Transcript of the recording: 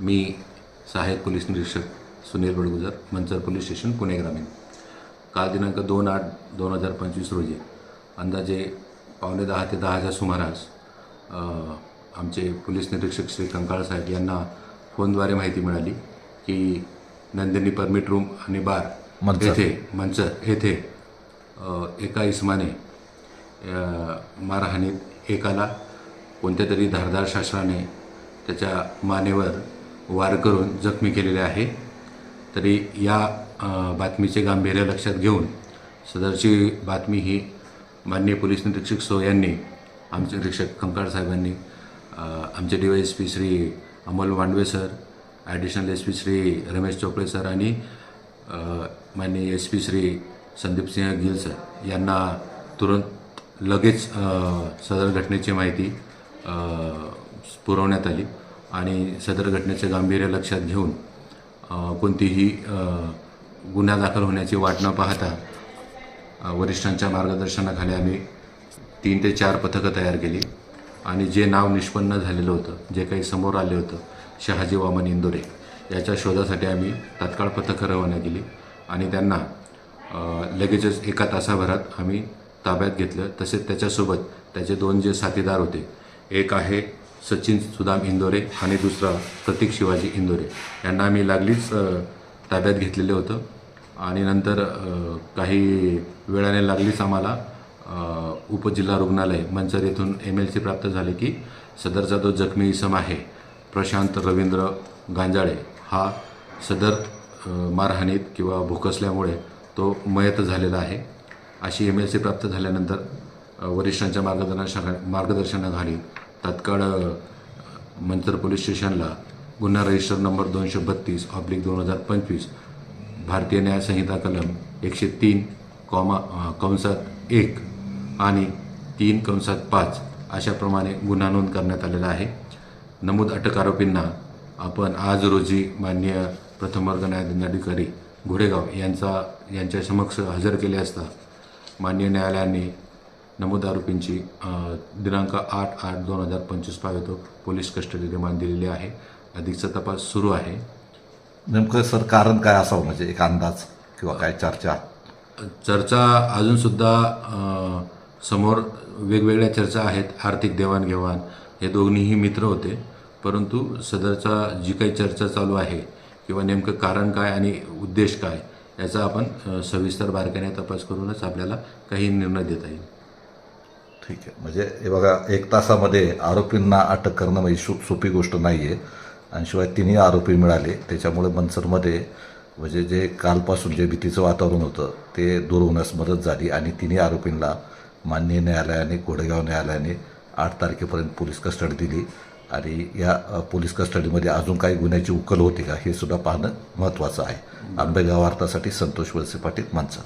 मी सहाय्यक पोलीस निरीक्षक Sunil Badgujar Manchar police station Pune ग्रामीण काल दिनांक दोन आठ दोन हजार पंचवीस रोजी अंदाजे पावणे दहा ते दहाच्या सुमारास आमचे पोलीस निरीक्षक श्री कंकाळ साहेब यांना फोनद्वारे माहिती मिळाली की नंदिनी परमिट रूम आणि बार. येथे मंचर येथे एका इसमाने मारहाणीत एकाला कोणत्या तरी धारदार शास्त्राने त्याच्या मानेवर वार करून जखमी केलेले आहे. तरी या बातमीचे गांभीर्य लक्षात घेऊन सदरची बातमी ही माननीय पोलीस निरीक्षक सो यांनी आमचे निरीक्षक कंकाळ साहेबांनी आमचे D Y S P Shri Amol Wandve sir additional S P Shri Ramesh Chopde sir आणि माननीय S P Shri Sandeepsingh Gill sir यांना तुरंत लगेच सदर घटनेची माहिती पुरवण्यात आली. आणि सदर घटनेचे गांभीर्य लक्षात घेऊन कोणतीही गुन्हा दाखल होण्याची वाट न पाहता वरिष्ठांच्या मार्गदर्शनाखाली आम्ही तीन ते चार पथकं तयार केली. आणि जे नाव निष्पन्न झालेलं होतं जे काही समोर आले होतं शहाजी वामन इंदोरे याच्या शोधासाठी आम्ही तात्काळ पथकं रवाना केली. आणि त्यांना लगेचच एका तासाभरात आम्ही ताब्यात घेतलं. तसेच त्याच्यासोबत त्याचे दोन जे साथीदार होते एक आहे सचिन सुदाम इंदोरे आणि दुसरा प्रतीक शिवाजी इंदोरे. यांना आम्ही लागलीच ताब्यात घेतलेलं होतं. आणि नंतर काही वेळाने लागलीच आम्हाला उपजिल्हा रुग्णालय मंचर येथून एम एल सी प्राप्त झाले की सदरचा जो जखमी इसम आहे. प्रशांत रवींद्र गांजाळे हा सदर मारहाणीत किंवा भोकसल्यामुळे तो मयत झालेला आहे. अशी एम एल सी प्राप्त झाल्यानंतर वरिष्ठांच्या मार्गदर्शना मार्गदर्शनाखाली तात्काळ मंचर पोलीस स्टेशनला गुन्हा रजिस्टर नंबर दोनशे बत्तीस ऑब्लिक दोन हजार पंचवीस भारतीय न्यायसंहिता कलम एकशे तीन कॉमा कंसात एक आणि तीन कंसात पाच अशाप्रमाणे गुन्हा नोंद करण्यात आलेला आहे. नमूद अटक आरोपींना आपण आज रोजी माननीय प्रथम वर्ग न्यायदंडाधिकारी घोडेगाव यांचा यांच्या समक्ष हजर केले असता माननीय न्यायालयाने नमूद आरोपींची अ, दिनांक आठ आठ दोन हजार पंचवीस पावेतो पोलीस कस्टडी रिमांड दिलेली आहे. अधिकचा तपास सुरू आहे. नेमकं सर कारण काय असावं? म्हणजे एक अंदाज किंवा काय चर्चा? चर्चा अजूनसुद्धा समोर वेगवेगळ्या चर्चा आहेत. आर्थिक देवाणघेवाण हे दोन्हीही मित्र होते. परंतु सदरचा जी काही चर्चा चालू आहे किंवा नेमकं कारण काय आणि उद्देश काय याचा आपण सविस्तर बारकाईने तपास करूनच आपल्याला काही निर्णय देता येईल. ठीक आहे. म्हणजे हे बघा एक तासामध्ये आरोपींना अटक करणं म्हणजे सो सोपी गोष्ट नाही आहे आणि शिवाय तिन्ही आरोपी मिळाले. त्याच्यामुळे मनसरमध्ये म्हणजे जे कालपासून जे भीतीचं वातावरण होतं ते दूर होण्यास मदत झाली आणि तिन्ही आरोपींना माननीय न्यायालयाने कोडेगाव न्यायालयाने आठ तारखेपर्यंत पोलीस कस्टडी दिली. आणि या पोलीस कस्टडीमध्ये अजून काही गुन्ह्याची उकल होती का हे सुद्धा पाहणं महत्त्वाचं आहे. आंबेगाव वार्तासाठी संतोष वळसे पाटील मानसर.